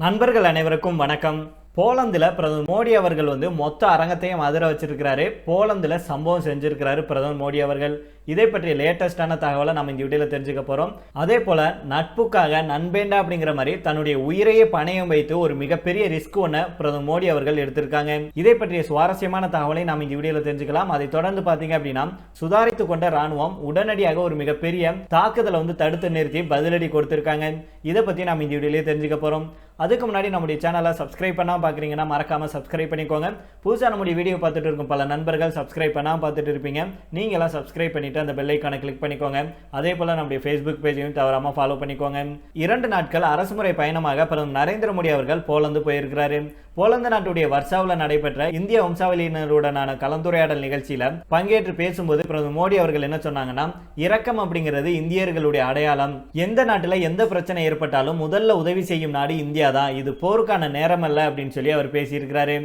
நண்பர்கள் அனைவருக்கும் வணக்கம். போலந்தில் பிரதமர் மோடி அவர்கள் வந்து மொத்த அரங்கத்தையும் அதிர வச்சிருக்கிறாரு. போலந்தில் சம்பவம் செஞ்சிருக்கிறாரு பிரதமர் மோடி அவர்கள். இதை பற்றிய லேட்டஸ்டான தகவலை நம்ம இந்த வீடியோவில் தெரிஞ்சுக்க போகிறோம் அதே போல் நட்புக்காக நண்பேண்டா அப்படிங்கிற மாதிரி தன்னுடைய உயிரையே பணையம் வைத்து ஒரு மிகப்பெரிய ரிஸ்க் ஒன்று பிரதமர் மோடி அவர்கள் எடுத்திருக்காங்க. இதை பற்றிய சுவாரஸ்யமான தகவலை நாம் இந்த வீடியோவில் தெரிஞ்சுக்கலாம். அதை தொடர்ந்து பார்த்தீங்க அப்படின்னா சுதாரித்து கொண்ட ராணுவம் உடனடியாக ஒரு மிகப்பெரிய தாக்குதலை வந்து தடுத்து நிறுத்தி பதிலடி கொடுத்திருக்காங்க. இதை பற்றி நாம் இந்த வீடியோலேயே தெரிஞ்சுக்க போகிறோம் அதுக்கு முன்னாடி நம்முடைய சேனலை சப்ஸ்கிரைப் பண்ணால் பார்க்குறீங்கன்னா மறக்காமல் சப்ஸ்கிரைப் பண்ணிக்கோங்க. புதுசாக நம்முடைய வீடியோ பார்த்துட்டு இருக்கும் பல நண்பர்கள் சப்ஸ்கிரைப் பண்ணால் பார்த்துட்டு இருப்பீங்க. நீங்களாம் சப்ஸ்கிரைப் பண்ணிட்டு அந்த பெல் கிளிக் பண்ணிக்கோங்க. அதே போல் நம்முடைய ஃபேஸ்புக் பேஜையும் தவறாமல் ஃபாலோ பண்ணிக்கோங்க. இரண்டு நாட்கள் அரசுமுறை பயணமாக பிரதமர் நரேந்திர மோடி அவர்கள் போலந்து போயிருக்கிறாரு. போலந்து நாட்டுடைய வர்சாவில் நடைபெற்ற இந்திய வம்சாவளியினருடனான கலந்துரையாடல் நிகழ்ச்சியில் பங்கேற்று பேசும்போது பிரதமர் மோடி அவர்கள் என்ன சொன்னாங்கன்னா இரக்கம் அப்படிங்கிறது இந்தியர்களுடைய அடையாளம். எந்த நாட்டில் எந்த பிரச்சனை ஏற்பட்டாலும் முதல்ல உதவி செய்யும் நாடு இந்தியா தான். இது போருக்கான நேரம் அல்ல அப்படின்னு சொல்லி அவர் பேசியிருக்கிறாரு.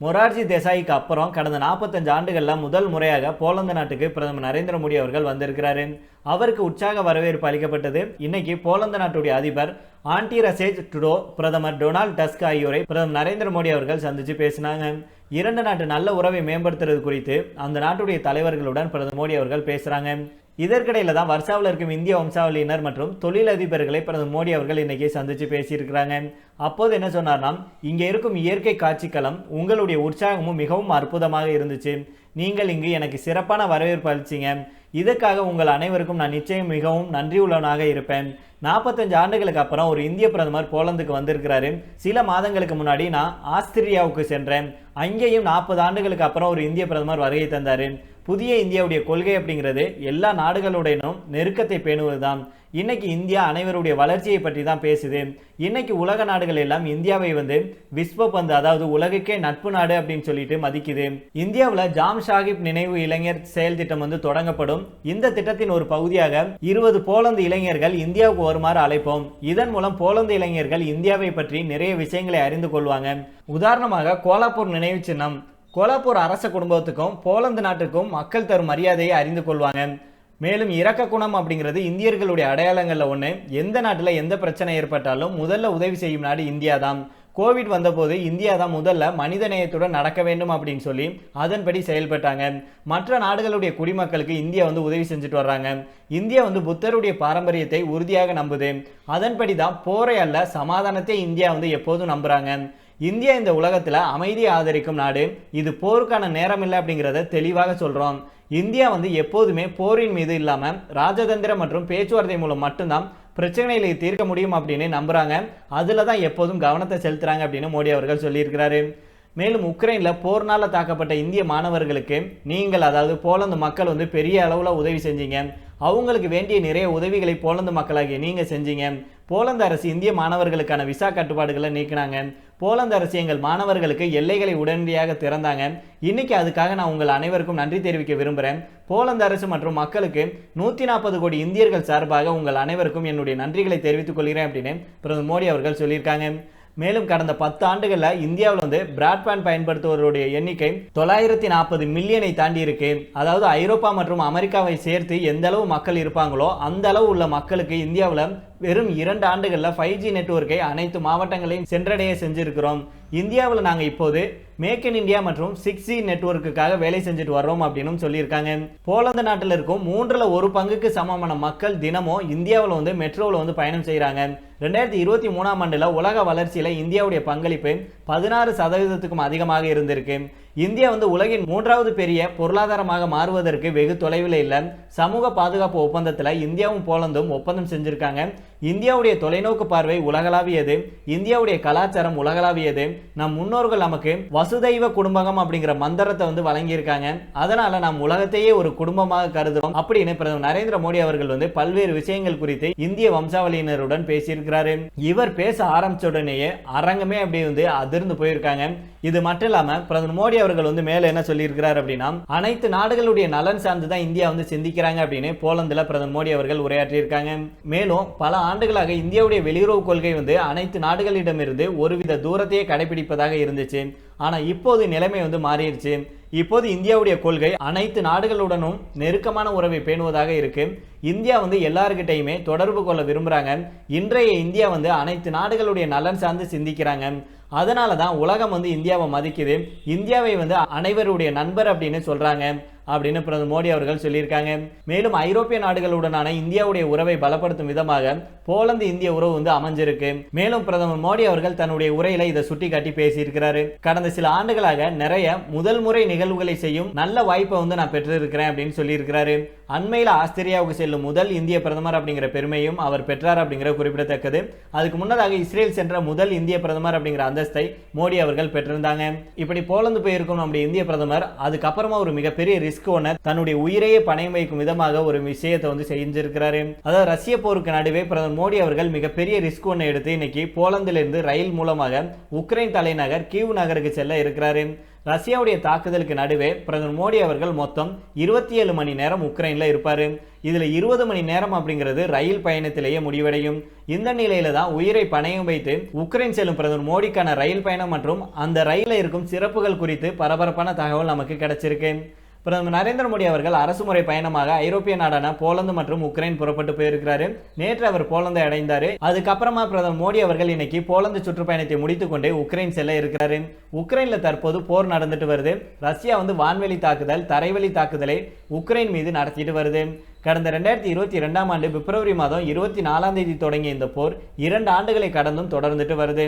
மொரார்ஜி தேசாய்க்கு அப்புறம் கடந்த நாற்பத்தஞ்சு ஆண்டுகளில் முதல் முறையாக போலந்து நாட்டுக்கு பிரதமர் நரேந்திர மோடி அவர்கள் வந்திருக்கிறாரு. அவருக்கு உற்சாக வரவேற்பு அளிக்கப்பட்டது. இன்னைக்கு போலந்து நாட்டுடைய அதிபர் ஆண்டி ரசேஜ் டுடோ பிரதமர் டொனால்ட் டஸ்க் ஆகியோரை பிரதமர் நரேந்திர மோடி அவர்கள் சந்திச்சு பேசினாங்க. இரண்டு நாட்டு நல்ல உறவை மேம்படுத்துறது குறித்து அந்த நாட்டுடைய தலைவர்களுடன் பிரதமர் மோடி அவர்கள் பேசுறாங்க. இதற்கிடையில தான் வர்ஷாவில் இருக்கும் இந்திய வம்சாவளியினர் மற்றும் தொழிலதிபர்களை பிரதமர் மோடி அவர்கள் இன்னைக்கு சந்திச்சு பேசியிருக்கிறாங்க. அப்போது என்ன சொன்னார்னா இங்கே இருக்கும் இயற்கை காட்சிக்களம் உங்களுடைய உற்சாகமும் மிகவும் அற்புதமாக இருந்துச்சு. நீங்கள் இங்கு எனக்கு சிறப்பான வரவேற்பு அளிச்சிங்க. இதற்காக உங்கள் அனைவருக்கும் நான் நிச்சயம் மிகவும் நன்றியுள்ளவனாக இருப்பேன். நாற்பத்தஞ்சு ஆண்டுகளுக்கு அப்புறம் ஒரு இந்திய பிரதமர் போலந்துக்கு வந்திருக்கிறாரு. சில மாதங்களுக்கு முன்னாடி நான் ஆஸ்திரியாவுக்கு சென்றேன். அங்கேயும் நாற்பது ஆண்டுகளுக்கு அப்புறம் ஒரு இந்திய பிரதமர் வருகை தந்தாரு. புதிய இந்தியாவுடைய கொள்கை அப்படிங்கிறது எல்லா நாடுகளுடனும் நெருக்கத்தை பேணுவதுதான். இன்னைக்கு இந்தியா அனைவருடைய வளர்ச்சியை பற்றி தான் பேசுது. இன்னைக்கு உலக நாடுகள் எல்லாம் இந்தியாவை வந்து விஸ்வ பந்து அதாவது உலகுக்கே நட்பு நாடு அப்படின்னு சொல்லிட்டு மதிக்குது. இந்தியாவில் ஜாம் ஷாகிப் நினைவு இளைஞர் செயல் திட்டம் வந்து தொடங்கப்படும். இந்த திட்டத்தின் ஒரு பகுதியாக இருபது போலந்து இளைஞர்கள் இந்தியாவுக்கு வருமாறு அழைப்போம். இதன் மூலம் போலந்து இளைஞர்கள் இந்தியாவை பற்றி நிறைய விஷயங்களை அறிந்து கொள்வாங்க. உதாரணமாக கோலாப்பூர் நினைவு சின்னம். கோலாப்பூர் அரச குடும்பத்துக்கும் போலந்து நாட்டுக்கும் மக்கள் தரும் மரியாதையை அறிந்து கொள்வாங்க. மேலும் இரக்க குணம் அப்படிங்கிறது இந்தியர்களுடைய அடையாளங்களில் ஒன்று எந்த நாட்டில் எந்த பிரச்சனை ஏற்பட்டாலும் முதல்ல உதவி செய்யும் நாடு இந்தியா தான் கோவிட் வந்தபோது இந்தியா தான் முதல்ல மனிதநேயத்துடன் நடக்க வேண்டும் அப்படின்னு சொல்லி அதன்படி செயல்பட்டாங்க. மற்ற நாடுகளுடைய குடிமக்களுக்கு இந்தியா வந்து உதவி செஞ்சுட்டு வர்றாங்க. இந்தியா வந்து புத்தருடைய பாரம்பரியத்தை உறுதியாக நம்புது. அதன்படி தான் போரை அல்ல சமாதானத்தை இந்தியா வந்து எப்போதும் நம்புறாங்க. இந்தியா இந்த உலகத்தில் அமைதியை ஆதரிக்கும் நாடு. இது போருக்கான நேரம் இல்லை அப்படிங்கிறத தெளிவாக சொல்கிறோம் இந்தியா வந்து எப்போதுமே போரின் மீது இல்லாமல் ராஜதந்திர மற்றும் பேச்சுவார்த்தை மூலம் மட்டும்தான் பிரச்சனைகளை தீர்க்க முடியும் அப்படின்னு நம்புகிறாங்க அதில் தான் எப்போதும் கவனத்தை செலுத்துகிறாங்க அப்படின்னு மோடி அவர்கள் சொல்லியிருக்கிறாரு. மேலும் உக்ரைனில் போர்னால் தாக்கப்பட்ட இந்திய மாணவர்களுக்கு நீங்கள் அதாவது போலந்து மக்கள் வந்து பெரிய அளவில் உதவி செஞ்சீங்க. அவங்களுக்கு வேண்டிய நிறைய உதவிகளை போலந்து மக்களாகிய நீங்கள் செஞ்சீங்க. போலந்து அரசு இந்திய மாணவர்களுக்கான விசா கட்டுப்பாடுகளை நீக்கினாங்க. போலந்து அரசு எங்கள் மாணவர்களுக்கு எல்லைகளை உடனடியாக திறந்தாங்க. இன்னைக்கு அதுக்காக நான் உங்கள் அனைவருக்கும் நன்றி தெரிவிக்க விரும்புகிறேன் போலந்து அரசு மற்றும் மக்களுக்கு நூற்றி நாற்பது கோடி இந்தியர்கள் சார்பாக உங்கள் அனைவருக்கும் என்னுடைய நன்றிகளை தெரிவித்துக் கொள்கிறேன் அப்படின்னு பிரதமர் மோடி அவர்கள் சொல்லியிருக்காங்க. மேலும் கடந்த பத்து ஆண்டுகளில் இந்தியாவில் வந்து பிராட்பேண்ட் பயன்படுத்துவோருடைய எண்ணிக்கை தொள்ளாயிரத்தி நாற்பது மில்லியனை தாண்டி இருக்கு. அதாவது ஐரோப்பா மற்றும் அமெரிக்காவை சேர்த்து எந்த அளவு மக்கள் இருப்பாங்களோ அந்த அளவு உள்ள மக்களுக்கு இந்தியாவில் வெறும் இரண்டு ஆண்டுகளில் ஃபைவ் ஜி நெட்ஒர்க்கை அனைத்து மாவட்டங்களையும் சென்றடைய செஞ்சுருக்கிறோம். இந்தியாவில் நாங்கள் இப்போது மேக் இன் இந்தியா மற்றும் சிக்ஸ் ஜி நெட்ஒர்க்குக்காக வேலை செஞ்சுட்டு வர்றோம் அப்படின்னு சொல்லியிருக்காங்க. போலந்து நாட்டில் இருக்கும் மூன்றில் ஒரு பங்குக்கு சமமான மக்கள் தினமும் இந்தியாவில் வந்து மெட்ரோவில் வந்து பயணம் செய்கிறாங்க ரெண்டாயிரத்தி இருபத்தி மூணாம் ஆண்டில் உலக வளர்ச்சியில் இந்தியாவுடைய பங்களிப்பு பதினாறு சதவீதத்துக்கும் அதிகமாக இருந்திருக்கு. இந்தியா வந்து உலகின் மூன்றாவது பெரிய பொருளாதாரமாக மாறுவதற்கு வெகு தொலைவில் இல்லை. சமூக பாதுகாப்பு ஒப்பந்தத்தில் இந்தியாவும் போலந்தும் ஒப்பந்தம் செஞ்சுருக்காங்க. இந்தியாவுடைய தொலைநோக்கு பார்வை உலகளாவியது. இந்தியாவுடைய கலாச்சாரம் உலகளாவியது. நம் முன்னோர்கள் நமக்கு வசுதைவ குடும்பகம் அப்படிங்கிற மந்திரத்தை வந்து வழங்கியிருக்காங்க. அதனால நாம் உலகத்தையே ஒரு குடும்பமாக கருதுவோம் அப்படின்னு பிரதமர் நரேந்திர மோடி அவர்கள் வந்து பல்வேறு விஷயங்கள் குறித்து இந்திய வம்சாவளியினருடன் பேசியிருக்கிறாரு. இவர் பேச ஆரம்பிச்ச உடனேயே அரங்கமே அப்படி வந்து அதிர்ந்து போயிருக்காங்க. இது மட்டும் இல்லாம பிரதமர் மோடி அவர்கள் வந்து மேல என்ன சொல்லியிருக்கிறார் அப்படின்னா அனைத்து நாடுகளுடைய நலன் சார்ந்து தான் இந்தியா வந்து சிந்திக்கிறாங்க அப்படின்னு போலந்துல பிரதமர் மோடி அவர்கள் உரையாற்றியிருக்காங்க. மேலும் பல ஆண்டுகளாக இந்தியாவுடைய வெளியுறவு கொள்கை வந்து அனைத்து நாடுகளிடமிருந்து ஒருவித தூரத்தையே கடைபிடிப்பதாக இருந்துச்சு. ஆனால் இப்போது நிலைமை வந்து மாறிடுச்சு. இப்போது இந்தியாவுடைய கொள்கை அனைத்து நாடுகளுடனும் நெருக்கமான உறவை பேணுவதாக இருக்கு. இந்தியா வந்து எல்லாருக்கிட்டையுமே தொடர்பு கொள்ள விரும்புகிறாங்க இன்றைய இந்தியா வந்து அனைத்து நாடுகளுடைய நலன் சார்ந்து சிந்திக்கிறாங்க. அதனால தான் உலகம் வந்து இந்தியாவை மதிக்குது. இந்தியாவை வந்து அனைவருடைய நண்பர் அப்படின்னு சொல்கிறாங்க அப்படின்னு பிரதமர் மோடி அவர்கள் சொல்லியிருக்காங்க. மேலும் ஐரோப்பிய நாடுகளுடனான இந்தியாவுடைய உறவை பலப்படுத்தும் விதமாக போலந்து இந்திய உறவு வந்து அமைஞ்சிருக்கு. மேலும் பிரதமர் மோடி அவர்கள் தன்னுடைய உரையில இதை சுட்டி காட்டி பேசியிருக்கிறாரு. கடந்த சில ஆண்டுகளாக நிறைய முதல் முறை நிகழ்வுகளை செய்யும் நல்ல வாய்ப்பை வந்து நான் பெற்றிருக்கிறேன் அப்படின்னு சொல்லியிருக்கிறாரு. அண்மையில் ஆஸ்திரியாவுக்கு செல்லும் முதல் இந்திய பிரதமர் அப்படிங்கிற பெருமையும் அவர் பெற்றார் அப்படிங்கிற குறிப்பிடத்தக்கது. அதுக்கு முன்னதாக இஸ்ரேல் சென்ற முதல் இந்திய பிரதமர் அப்படிங்கிற அந்தஸ்தை மோடி அவர்கள் பெற்றிருந்தாங்க. இப்படி போலந்து போயிருக்கும் நம்முடைய இந்திய பிரதமர் அதுக்கப்புறமா ஒரு மிகப்பெரிய ரிஸ்க் ஒன்று தன்னுடைய உயிரையே பணயம் வைக்கும் விதமாக ஒரு விஷயத்தை வந்து செஞ்சிருக்கிறாரு. அதாவது ரஷ்ய போருக்கு நடுவே பிரதமர் மோடி அவர்கள் மிகப்பெரிய ரிஸ்க் ஒன்று எடுத்து இன்னைக்கு போலந்திலிருந்து ரயில் மூலமாக உக்ரைன் தலைநகர் கீவ் நகருக்கு செல்ல இருக்கிறாரு. ரஷ்யாவுடைய தாக்குதலுக்கு நடுவே பிரதமர் மோடி அவர்கள் மொத்தம் இருபத்தி ஏழு மணி நேரம் உக்ரைனில் இருப்பார். இதில் இருபது மணி நேரம் அப்படிங்கிறது ரயில் பயணத்திலேயே முடிவடையும். இந்த நிலையில தான் உயிரை பணயம் வைத்து உக்ரைன் செல்லும் பிரதமர் மோடிக்கான ரயில் பயணம் மற்றும் அந்த ரயிலில் இருக்கும் சிறப்புகள் குறித்து பரபரப்பான தகவல் நமக்கு கிடைச்சிருக்கு. பிரதமர் நரேந்திர மோடி அவர்கள் அரசு முறை பயணமாக ஐரோப்பிய நாடான போலந்து மற்றும் உக்ரைன் புறப்பட்டு போயிருக்கிறாரு. நேற்று அவர் போலந்தை அடைந்தாரு. அதுக்கப்புறமா பிரதமர் மோடி அவர்கள் இன்னைக்கு போலந்து சுற்றுப்பயணத்தை முடித்துக்கொண்டு உக்ரைன் செல்ல இருக்கிறாரு. உக்ரைன்ல தற்போது போர் நடந்துட்டு வருது. ரஷ்யா வந்து வான்வெளி தாக்குதல் தரைவழி தாக்குதலை உக்ரைன் மீது நடத்திட்டு வருது. கடந்த ரெண்டாயிரத்தி இருபத்தி ரெண்டாம் ஆண்டு பிப்ரவரி மாதம் இருபத்தி நாலாம் தேதி தொடங்கிய இந்த போர் இரண்டு ஆண்டுகளை கடந்தும் தொடர்ந்துட்டு வருது.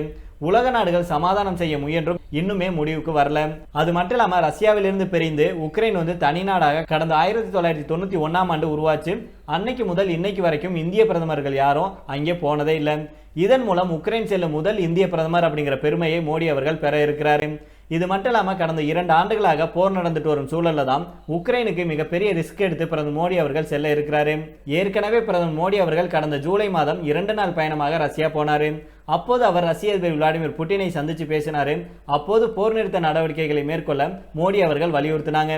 உலக நாடுகள் சமாதானம் செய்ய முயன்றும் இன்னுமே முடிவுக்கு வரல. அது மட்டும் இல்லாமல் ரஷ்யாவிலிருந்து பிரிந்து உக்ரைன் வந்து தனி நாடாக கடந்த ஆயிரத்தி தொள்ளாயிரத்தி தொண்ணூற்றி ஒன்றாம் ஆண்டு உருவாச்சு. அன்னைக்கு முதல் இன்னைக்கு வரைக்கும் இந்திய பிரதமர்கள் யாரும் அங்கே போனதே இல்லை. இதன் மூலம் உக்ரைன் செல்லும் முதல் இந்திய பிரதமர் அப்படிங்கிற பெருமையை மோடி அவர்கள் பெற இருக்கிறாரு. இது மட்டும் இல்லாமல் கடந்த இரண்டு ஆண்டுகளாக போர் நடந்துட்டு வரும் சூழல்ல தான் உக்ரைனுக்கு மிகப்பெரிய ரிஸ்க் எடுத்து பிரதமர் மோடி அவர்கள் செல்ல இருக்கிறாரு. ஏற்கனவே பிரதமர் மோடி அவர்கள் கடந்த ஜூலை மாதம் இரண்டு நாள் பயணமாக ரஷ்யா போனார். அப்போது அவர் ரஷ்ய அதிபர் விளாடிமிர் புட்டினை சந்தித்து பேசினார். அப்போது போர் நிறுத்த நடவடிக்கைகளை மேற்கொள்ள மோடி அவர்கள் வலியுறுத்தினாங்க.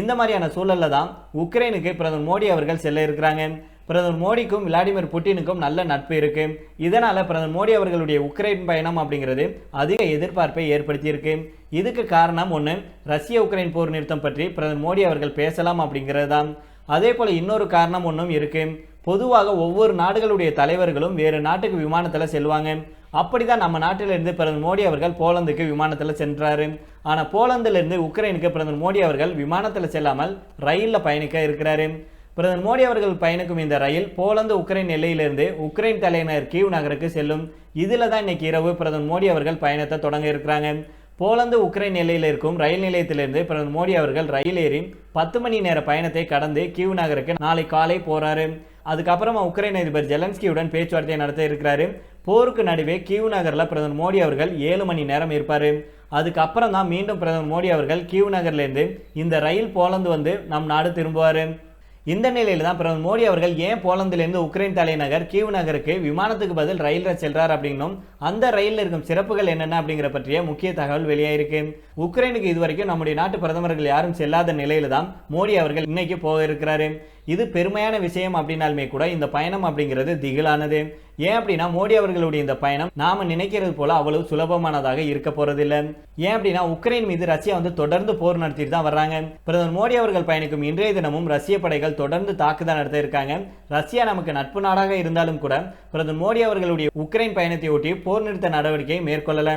இந்த மாதிரியான சூழலில் தான் உக்ரைனுக்கு பிரதமர் மோடி அவர்கள் செல்ல இருக்கிறாங்க. பிரதமர் மோடிக்கும் விளாடிமிர் புட்டினுக்கும் நல்ல நட்பு இருக்கு. இதனால பிரதமர் மோடி அவர்களுடைய உக்ரைன் பயணம் அப்படிங்கிறது அதிக எதிர்பார்ப்பை ஏற்படுத்தியிருக்கு. இதுக்கு காரணம் ஒன்று ரஷ்ய உக்ரைன் போர் நிறுத்தம் பற்றி பிரதமர் மோடி அவர்கள் பேசலாம் அப்படிங்கிறது தான் அதே போல இன்னொரு காரணம் ஒன்றும் இருக்கு. பொதுவாக ஒவ்வொரு நாடுகளுடைய தலைவர்களும் வேறு நாட்டுக்கு விமானத்தில் செல்வாங்க. அப்படிதான் நம்ம நாட்டிலிருந்து பிரதமர் மோடி அவர்கள் போலந்துக்கு விமானத்தில் சென்றாரு. ஆனால் போலந்திலிருந்து உக்ரைனுக்கு பிரதமர் மோடி அவர்கள் விமானத்தில் செல்லாமல் ரயிலில் பயணிக்க இருக்கிறாரு. பிரதமர் மோடி அவர்கள் பயணிக்கும் இந்த ரயில் போலந்து உக்ரைன் எல்லையிலிருந்து உக்ரைன் தலைநகர் கீவ் நகருக்கு செல்லும். இதில் தான் இன்னைக்கு இரவு பிரதமர் மோடி அவர்கள் பயணத்தை தொடங்க இருக்கிறாங்க. போலந்து உக்ரைன் எல்லையில் இருக்கும் ரயில் நிலையத்திலிருந்து பிரதமர் மோடி அவர்கள் ரயில் ஏறி பத்து மணி நேர பயணத்தை கடந்து கீவ் நகருக்கு நாளை காலை போறாரு. அதுக்கப்புறமா உக்ரைன் அதிபர் ஜெலன்ஸ்கியுடன் பேச்சுவார்த்தை நடத்த இருக்கிறாரு. போருக்கு நடுவே கீவ் நகரில் பிரதமர் மோடி அவர்கள் ஏழு மணி நேரம் இருப்பார். அதுக்கப்புறம் தான் மீண்டும் பிரதமர் மோடி அவர்கள் கீவ் நகர்லேருந்து இந்த ரயில் போலந்து வந்து நம் நாடு திரும்புவார். இந்த நிலையில் தான் பிரதமர் மோடி அவர்கள் ஏன் போலந்திலிருந்து உக்ரைன் தலைநகர் கீவ் நகருக்கு விமானத்துக்கு பதில் ரயிலில் செல்றார் அப்படின்னும் அந்த ரயிலில் இருக்கும் சிறப்புகள் என்னென்ன அப்படிங்கிற பற்றிய முக்கிய தகவல் வெளியாயிருக்கு. உக்ரைனுக்கு இதுவரைக்கும் நம்முடைய நாட்டு பிரதமர்கள் யாரும் செல்லாத நிலையில தான் மோடி அவர்கள் இன்னைக்கு போக இருக்கிறாரு இது பெருமையான விஷயம் அப்படின்னாலுமே கூட இந்த பயணம் அப்படிங்கிறது திகிலானது. ஏன் அப்படின்னா மோடி அவர்களுடைய இந்த பயணம் நாம நினைக்கிறது போல அவ்வளவு சுலபமானதாக இருக்க போறதில்லை. ஏன் அப்படின்னா உக்ரைன் மீது ரஷ்யா வந்து தொடர்ந்து போர் நடத்திட்டு தான் வர்றாங்க. பிரதமர் மோடி அவர்கள் பயணிக்கும் இன்றைய தினமும் ரஷ்ய படைகள் தொடர்ந்து தாக்குதல் நடத்த இருக்காங்க. ரஷ்யா நமக்கு நட்பு நாடாக இருந்தாலும் கூட பிரதமர் மோடி அவர்களுடைய உக்ரைன் பயணத்தை ஒட்டி போர் நிறுத்த நடவடிக்கையை மேற்கொள்ளல.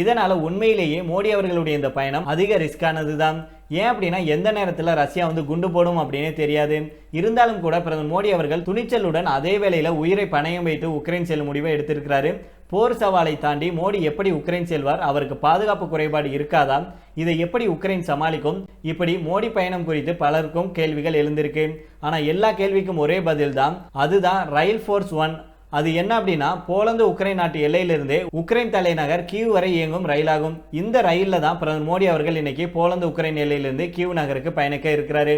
இதனால உண்மையிலேயே மோடி அவர்களுடைய இந்த பயணம் அதிக ரிஸ்கானது தான் ஏன் அப்படின்னா எந்த நேரத்தில் ரஷ்யா வந்து குண்டு போடும் அப்படின்னே தெரியாது. இருந்தாலும் கூட பிரதமர் மோடி அவர்கள் துணிச்சலுடன் அதே வேளையில் உயிரை பணயம் வைத்து உக்ரைன் செல்லும் முடிவை எடுத்திருக்கிறாரு. போர் சவாலை தாண்டி மோடி எப்படி உக்ரைன் செல்வார்? அவருக்கு பாதுகாப்பு குறைபாடு இருக்காதா? இதை எப்படி உக்ரைன் சமாளிக்கும்? இப்படி மோடி பயணம் குறித்து பலருக்கும் கேள்விகள் எழுந்திருக்கு. ஆனால் எல்லா கேள்விக்கும் ஒரே பதில் தான் அதுதான் ரயில் ஃபோர்ஸ் ஒன் அது என்ன அப்படின்னா போலந்து உக்ரைன் நாட்டு எல்லையிலிருந்து உக்ரைன் தலைநகர் கீவ் வரை இயங்கும் ரயிலாகும். இந்த ரயிலில் தான் பிரதமர் மோடி அவர்கள் இன்னைக்கு போலந்து உக்ரைன் எல்லையிலிருந்து கீவ் நகருக்கு பயணிக்க இருக்கிறாரு.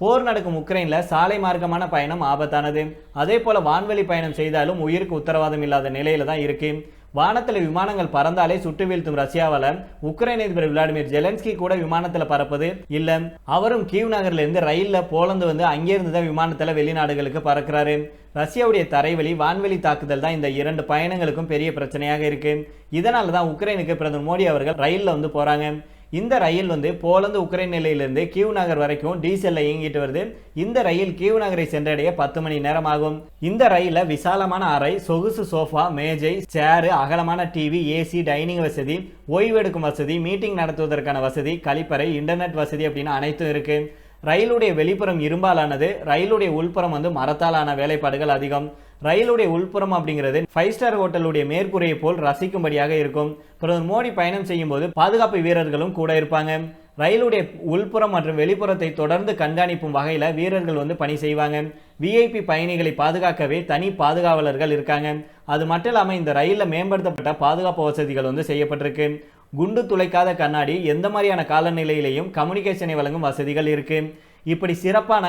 போர் நடக்கும் உக்ரைனில் சாலை மார்க்கமான பயணம் ஆபத்தானது. அதே போல வான்வெளி பயணம் செய்தாலும் உயிருக்கு உத்தரவாதம் இல்லாத நிலையில தான் இருக்குது வானத்தில் விமானங்கள் பறந்தாலே சுட்டு வீழ்த்தும் ரஷ்யாவால உக்ரைன் அதிபர் விளாடிமிர் ஜெலன்ஸ்கி கூட விமானத்தில் பறப்பது இல்லை. அவரும் கீவ் நகர்லேருந்து ரயிலில் போலந்து வந்து அங்கேருந்து தான் விமானத்தில் வெளிநாடுகளுக்கு பறக்கிறாரு. ரஷ்யாவுடைய தரைவழி வான்வெளி தாக்குதல் தான் இந்த இரண்டு பயணங்களுக்கும் பெரிய பிரச்சனையாக இருக்கு. இதனால தான் உக்ரைனுக்கு பிரதமர் மோடி அவர்கள் ரயிலில் வந்து போகிறாங்க இந்த ரயில் வந்து போலந்து உக்ரைன் நிலையிலிருந்து கீவ் நகர் வரைக்கும் டீசல்ல இயங்கிட்டு வருது. இந்த ரயில் கீவ் நகரை சென்றடைய பத்து மணி நேரம் ஆகும் இந்த ரயில விசாலமான அறை சொகுசு சோஃபா மேஜை சேரு அகலமான டிவி ஏசி டைனிங் வசதி ஓய்வெடுக்கும் வசதி மீட்டிங் நடத்துவதற்கான வசதி கழிப்பறை இன்டர்நெட் வசதி அப்படின்னு அனைத்தும் இருக்கு. ரயிலுடைய வெளிப்புறம் இரும்பாலானது ரயிலுடைய உள்புறம் வந்து மரத்தாலான வேலைப்பாடுகள் அதிகம். ரயிலுடைய உள்புறம் அப்படிங்கிறது ஃபைவ் ஸ்டார் ஹோட்டலுடைய மேற்கூரையை போல் ரசிக்கும்படியாக இருக்கும். பிரதமர் மோடி பயணம் செய்யும் போது பாதுகாப்பு வீரர்களும் கூட இருப்பாங்க. ரயிலுடைய உள்புறம் மற்றும் வெளிப்புறத்தை தொடர்ந்து கண்காணிப்பும் வகையில் வீரர்கள் வந்து பணி செய்வாங்க. விஐபி பயணிகளை பாதுகாக்கவே தனி பாதுகாவலர்கள் இருக்காங்க. அது மட்டும் இல்லாமல் இந்த ரயிலில் மேம்படுத்தப்பட்ட பாதுகாப்பு வசதிகள் வந்து செய்யப்பட்டிருக்கு. குண்டு துளைக்காத கண்ணாடி எந்த மாதிரியான காலநிலையிலையும் கம்யூனிகேஷனை வழங்கும் வசதிகள் இருக்குது இப்படி சிறப்பான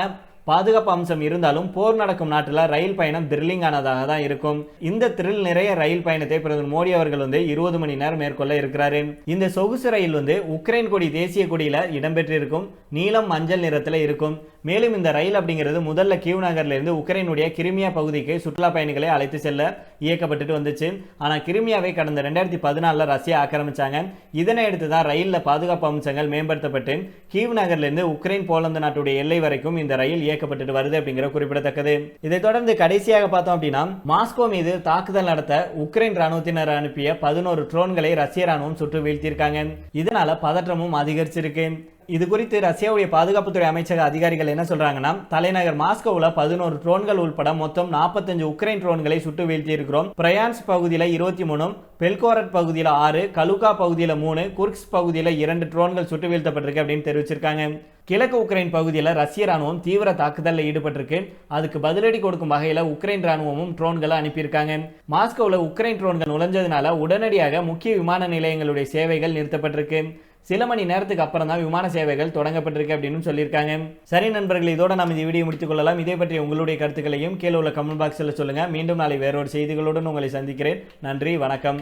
பாதுகாப்பு அம்சம் இருந்தாலும் போர் நடக்கும் நாட்டில் ரயில் பயணம் த்ரில்லிங் ஆனதாக தான் இருக்கும். இந்த த்ரில் நிறைய ரயில் பயணத்தை பிரதமர் மோடி அவர்கள் வந்து இருபது மணி நேரம் மேற்கொள்ள இருக்கிறாரு. இந்த சொகுசு ரயில் வந்து உக்ரைன் கொடி தேசிய கொடியில் இடம்பெற்றிருக்கும். நீலம் மஞ்சள் நிறத்தில் இருக்கும். மேலும் இந்த ரயில் அப்படிங்கிறது முதல்ல கியூ நகர்லேருந்து உக்ரைனுடைய கிரிமியா பகுதிக்கு சுற்றுலா பயணிகளை அழைத்து செல்ல இயக்கப்பட்டுட்டு வந்துச்சு. ஆனால் கிரிமியாவை கடந்த ரெண்டாயிரத்தி பதினாலில் ரஷ்யா ஆக்கிரமிச்சாங்க. இதனை அடுத்து தான் ரயிலில் பாதுகாப்பு அம்சங்கள் மேம்படுத்தப்பட்டு கீவ் நகர்லேருந்து உக்ரைன் போலந்து நாட்டுடைய எல்லை வரைக்கும் இந்த ரயில் இயக்கப்பட்டுட்டு வருது அப்படிங்கிற குறிப்பிடத்தக்கது. இதைத் தொடர்ந்து கடைசியாக பார்த்தோம் அப்படின்னா மாஸ்கோ மீது தாக்குதல் நடத்த உக்ரைன் ராணுவத்தினர் அனுப்பிய பதினோரு ட்ரோன்களை ரஷ்ய ராணுவம் சுட்டு வீழ்த்தியிருக்காங்க. இதனால பதற்றமும் அதிகரிச்சிருக்கு. இது குறித்து ரஷ்யாவுடைய பாதுகாப்புத்துறை அமைச்சக அதிகாரிகள் என்ன சொல்றாங்கன்னா தலைநகர் மாஸ்கோவில் பதினோரு ட்ரோன்கள் உட்பட மொத்தம் நாற்பத்தஞ்சு உக்ரைன் ட்ரோன்களை சுட்டு வீழ்த்தி இருக்கிறோம் பிரயான்ஸ் பகுதியில் இருபத்தி மூணு பெல்கோரட் பகுதியில் ஆறு கலுகா பகுதியில் மூணு குர்க்ஸ் பகுதியில் இரண்டு ட்ரோன்கள் சுட்டு வீழ்த்தப்பட்டிருக்கு அப்படின்னு தெரிவிச்சிருக்காங்க. கிழக்கு உக்ரைன் பகுதியில் ரஷ்ய ராணுவம் தீவிர தாக்குதலில் ஈடுபட்டிருக்கு. அதுக்கு பதிலடி கொடுக்கும் வகையில் உக்ரைன் ராணுவமும் ட்ரோன்களை அனுப்பியிருக்காங்க. மாஸ்கோவில் உக்ரைன் ட்ரோன்கள் நுழைஞ்சதுனால உடனடியாக முக்கிய விமான நிலையங்களுடைய சேவைகள் நிறுத்தப்பட்டிருக்கு. சில மணி நேரத்துக்கு அப்புறம் தான் விமான சேவைகள் தொடங்கப்பட்டிருக்கு அப்படின்னு சொல்லியிருக்காங்க. சரி நண்பர்கள் இதோட நம்ம இந்த வீடியோ முடித்துக் கொள்ளலாம். இதே பற்றி உங்களுடைய கருத்துக்களையும் கீழே உள்ள கமெண்ட் பாக்ஸில் சொல்லுங்கள் மீண்டும் நாளை வேறொரு செய்திகளுடன் உங்களை சந்திக்கிறேன். நன்றி வணக்கம்.